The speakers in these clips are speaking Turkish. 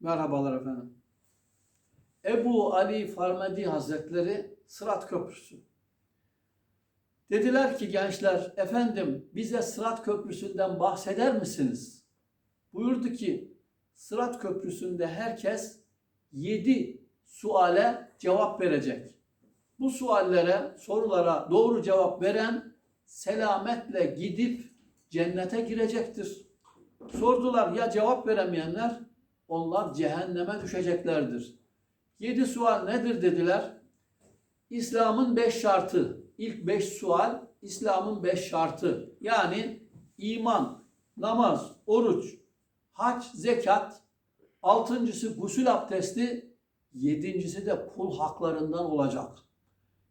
Merhabalar efendim. Ebu Ali Farmedi Hazretleri Sırat Köprüsü. Dediler ki gençler, efendim bize Sırat Köprüsü'nden bahseder misiniz? Buyurdu ki, Sırat Köprüsü'nde herkes yedi suale cevap verecek. Bu suallere, sorulara doğru cevap veren selametle gidip cennete girecektir. Sordular ya cevap veremeyenler? Onlar cehenneme düşeceklerdir. Yedi sual nedir dediler. İslam'ın beş şartı. İlk beş sual İslam'ın beş şartı. Yani iman, namaz, oruç, hac, zekat. Altıncısı gusül abdesti. Yedincisi de kul haklarından olacak.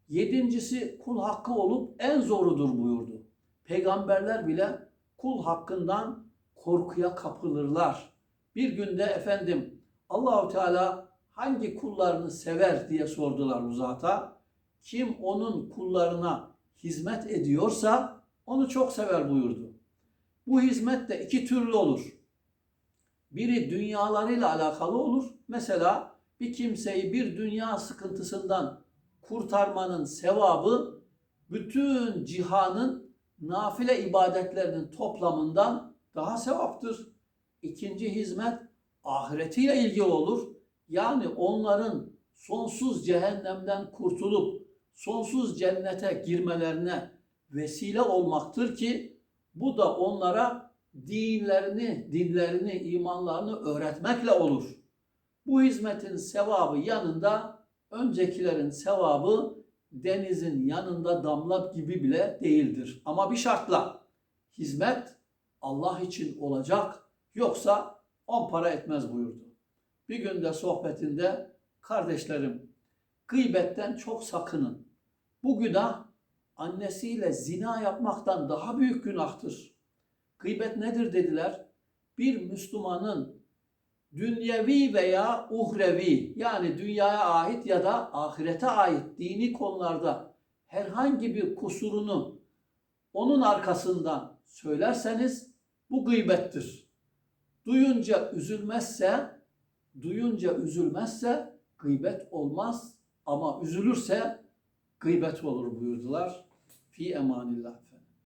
Yedincisi kul hakkı olup en zorudur buyurdu. Peygamberler bile kul hakkından korkuya kapılırlar. Bir günde efendim Allahu Teala hangi kullarını sever diye sordular uzata. Kim onun kullarına hizmet ediyorsa onu çok sever buyurdu. Bu hizmet de iki türlü olur. Biri dünyalarıyla alakalı olur. Mesela bir kimseyi bir dünya sıkıntısından kurtarmanın sevabı bütün cihanın nafile ibadetlerinin toplamından daha sevaptır. İkinci hizmet ahiretiyle ilgili olur. Yani onların sonsuz cehennemden kurtulup sonsuz cennete girmelerine vesile olmaktır ki bu da onlara dinlerini, dinlerini, imanlarını öğretmekle olur. Bu hizmetin sevabı yanında öncekilerin sevabı denizin yanında damla gibi bile değildir. Ama bir şartla hizmet Allah için olacak yoksa on para etmez buyurdu. Bir günde sohbetinde kardeşlerim gıybetten çok sakının. Bu günah annesiyle zina yapmaktan daha büyük günahtır. Gıybet nedir dediler? Bir Müslümanın dünyevi veya uhrevi yani dünyaya ait ya da ahirete ait dini konularda herhangi bir kusurunu onun arkasından söylerseniz bu gıybettir. Duyunca üzülmezse, duyunca üzülmezse gıybet olmaz ama üzülürse gıybet olur buyurdular. Fi emanillah.